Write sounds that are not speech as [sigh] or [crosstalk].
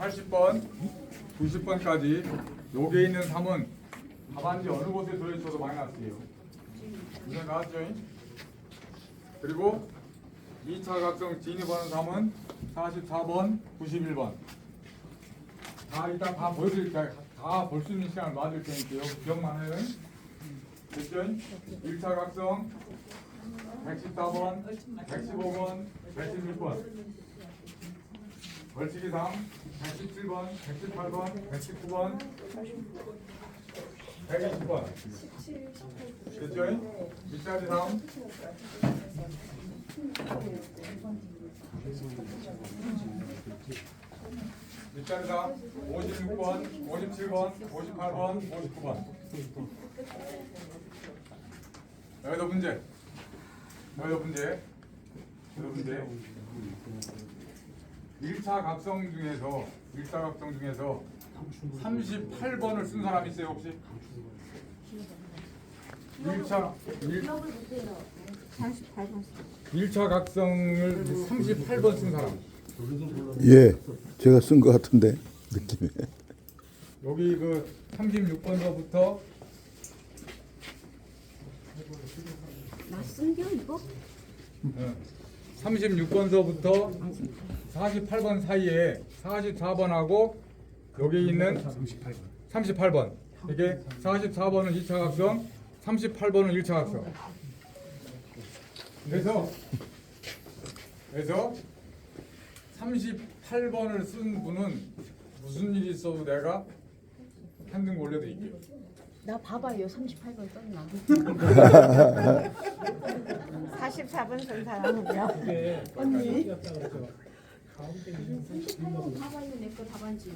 80번, 90번까지 여기에 있는 3은 답안지 어느 곳에 들어있어도 마이너스예요. 이제 나왔죠? 그리고 2차 각성 진입하는 3은 44번, 91번. 다 일단 다 보여드릴게요. 다 볼 수 있는 시간을 놔줄 테니까요. 기억만 해요. 됐죠? 1차 각성 114번, 115번, 116번. 벌칙이 3, 117번, 118번, 119번, 120번. 됐죠? 밑자리 3. 밑자리 3, 56번, 57번, 58번, 59번. 여기도 문제. 여기도 문제. 여기도 문제. 1차 각성 중에서 1차 각성 중에서 38번을 쓴 사람 있어요 혹시? 1차 1, 38번 1차 각성을 38번 쓴 사람 예, 제가 쓴 것 같은데 느낌에. 여기 그 36번서부터 맞쓴겨 이거? 36번서부터 48번 사이에 44번하고 여기 있는 38번. 이게 44번은 2차 각성 38번은 1차 각성 그래서 그래서 38번을 쓴 분은 무슨 일이 있어도 내가 한등 올려드릴게요. 나 봐봐요. 38번 썼나 [laughs] 44번 쓴 사람은요? 언니 38번 봐봐요 내거 답안지